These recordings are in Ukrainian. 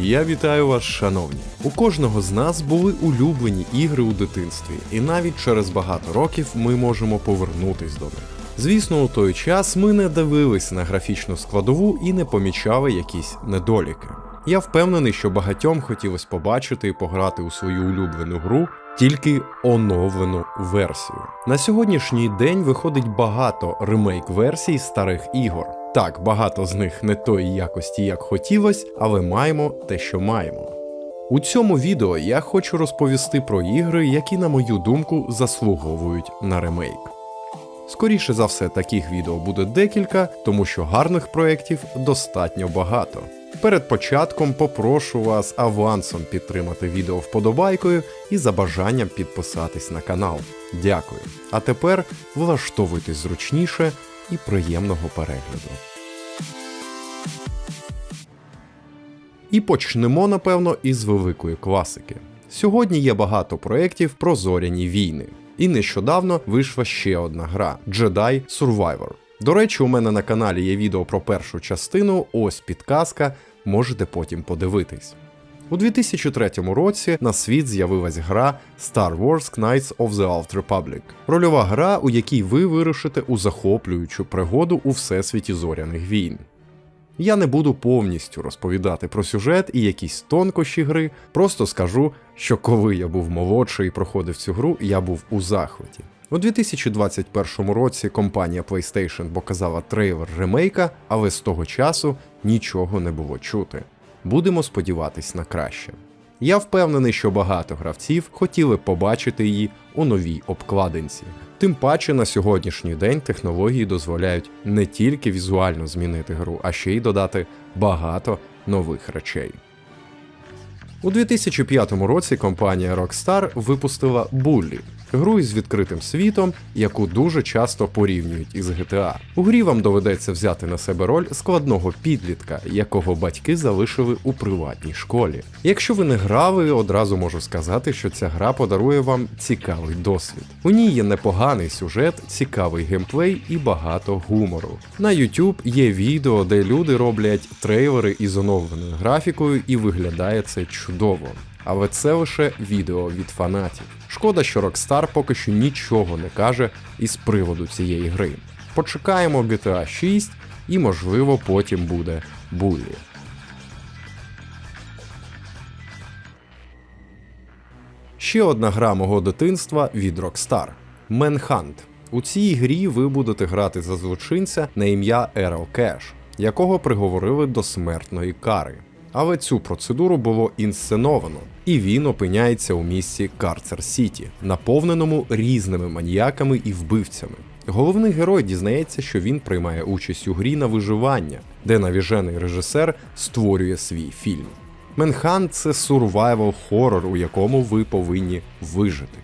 Я вітаю вас, шановні. У кожного з нас були улюблені ігри у дитинстві, і навіть через багато років ми можемо повернутись до них. Звісно, у той час ми не дивились на графічну складову і не помічали якісь недоліки. Я впевнений, що багатьом хотілося побачити і пограти у свою улюблену гру, тільки оновлену версію. На сьогоднішній день виходить багато ремейк-версій старих ігор. Так, багато з них не тої якості, як хотілось, але маємо те, що маємо. У цьому відео я хочу розповісти про ігри, які, на мою думку, заслуговують на ремейк. Скоріше за все, таких відео буде декілька, тому що гарних проєктів достатньо багато. Перед початком попрошу вас авансом підтримати відео вподобайкою і за бажанням підписатись на канал. Дякую. А тепер влаштовуйтесь зручніше і приємного перегляду. І почнемо, напевно, із великої класики. Сьогодні є багато проєктів про зоряні війни. І нещодавно вийшла ще одна гра Jedi Survivor. До речі, у мене на каналі є відео про першу частину, ось підказка, можете потім подивитись. У 2003 році на світ з'явилась гра Star Wars Knights of the Old Republic. Рольова гра, у якій ви вирушите у захоплюючу пригоду у всесвіті зоряних війн. Я не буду повністю розповідати про сюжет і якісь тонкощі гри, просто скажу, що коли я був молодший і проходив цю гру, я був у захваті. У 2021 році компанія PlayStation показала трейлер ремейка, але з того часу нічого не було чути. Будемо сподіватись на краще. Я впевнений, що багато гравців хотіли побачити її у новій обкладинці. Тим паче на сьогоднішній день технології дозволяють не тільки візуально змінити гру, а ще й додати багато нових речей. У 2005 році компанія Rockstar випустила Bully – гру із відкритим світом, яку дуже часто порівнюють із GTA. У грі вам доведеться взяти на себе роль складного підлітка, якого батьки залишили у приватній школі. Якщо ви не грали, одразу можу сказати, що ця гра подарує вам цікавий досвід. У ній є непоганий сюжет, цікавий геймплей і багато гумору. На YouTube є відео, де люди роблять трейлери із оновленою графікою, і виглядає це чудово. Але це лише відео від фанатів. Шкода, що Rockstar поки що нічого не каже із приводу цієї гри. Почекаємо GTA 6 і, можливо, потім буде Bully. Ще одна гра мого дитинства від Rockstar Manhunt. У цій грі ви будете грати за злочинця на ім'я Ерл Кеш, якого приговорили до смертної кари. Але цю процедуру було інсценовано, і він опиняється у місті Карцер Сіті, наповненому різними маніяками і вбивцями. Головний герой дізнається, що він приймає участь у грі на виживання, де навіжений режисер створює свій фільм. Менхан це сурвайвал хорор, у якому ви повинні вижити.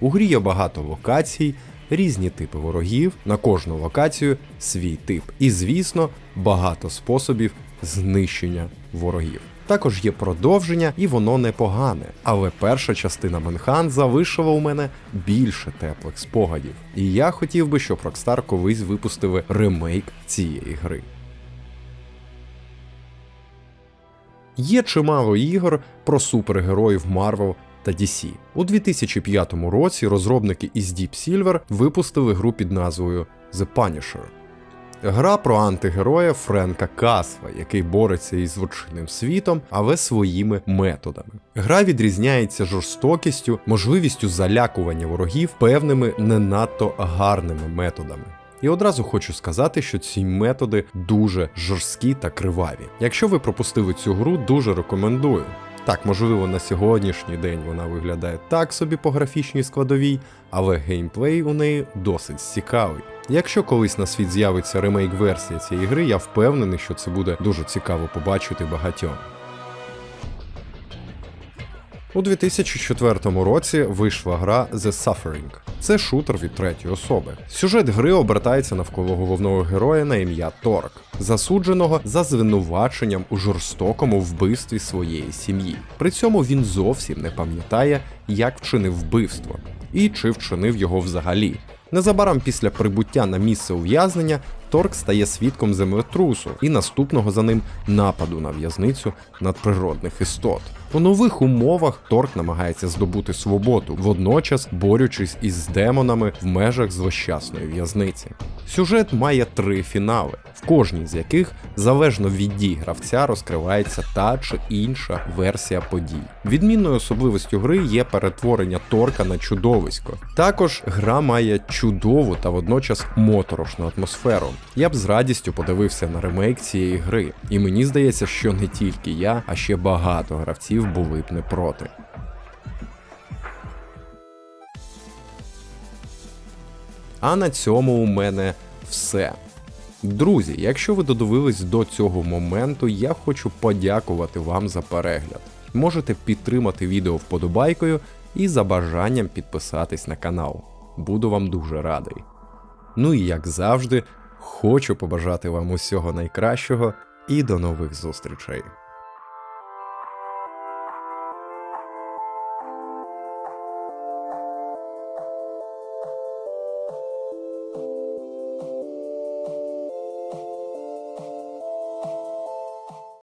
У грі є багато локацій, різні типи ворогів, на кожну локацію свій тип. І, звісно, багато способів знищення ворогів. Також є продовження, і воно непогане. Але перша частина Менхан залишила у мене більше теплих спогадів. І я хотів би, щоб Rockstar колись випустили ремейк цієї гри. Є чимало ігор про супергероїв Marvel та DC. У 2005 році розробники із Deep Silver випустили гру під назвою The Punisher. Гра про антигероя Френка Касва, який бореться із злочинним світом, але своїми методами. Гра відрізняється жорстокістю, можливістю залякування ворогів певними не надто гарними методами. І одразу хочу сказати, що ці методи дуже жорсткі та криваві. Якщо ви пропустили цю гру, дуже рекомендую. Так, можливо, на сьогоднішній день вона виглядає так собі по графічній складовій, але геймплей у неї досить цікавий. Якщо колись на світ з'явиться ремейк-версія цієї гри, я впевнений, що це буде дуже цікаво побачити багатьом. У 2004 році вийшла гра The Suffering. Це шутер від третьої особи. Сюжет гри обертається навколо головного героя на ім'я Торк, засудженого за звинуваченням у жорстокому вбивстві своєї сім'ї. При цьому він зовсім не пам'ятає, як вчинив вбивство і чи вчинив його взагалі. Незабаром після прибуття на місце ув'язнення Торк стає свідком землетрусу і наступного за ним нападу на в'язницю надприродних істот. У нових умовах Торк намагається здобути свободу, водночас борючись із демонами в межах злощасної в'язниці. Сюжет має три фінали, в кожній з яких залежно від дій гравця розкривається та чи інша версія подій. Відмінною особливістю гри є перетворення Торка на чудовисько. Також гра має чудову та водночас моторошну атмосферу. Я б з радістю подивився на ремейк цієї гри, і мені здається, що не тільки я, а ще багато гравців були б не проти. А на цьому у мене все. Друзі, якщо ви додивились до цього моменту, я хочу подякувати вам за перегляд. Можете підтримати відео вподобайкою і за бажанням підписатись на канал. Буду вам дуже радий. Ну і як завжди, хочу побажати вам усього найкращого і до нових зустрічей.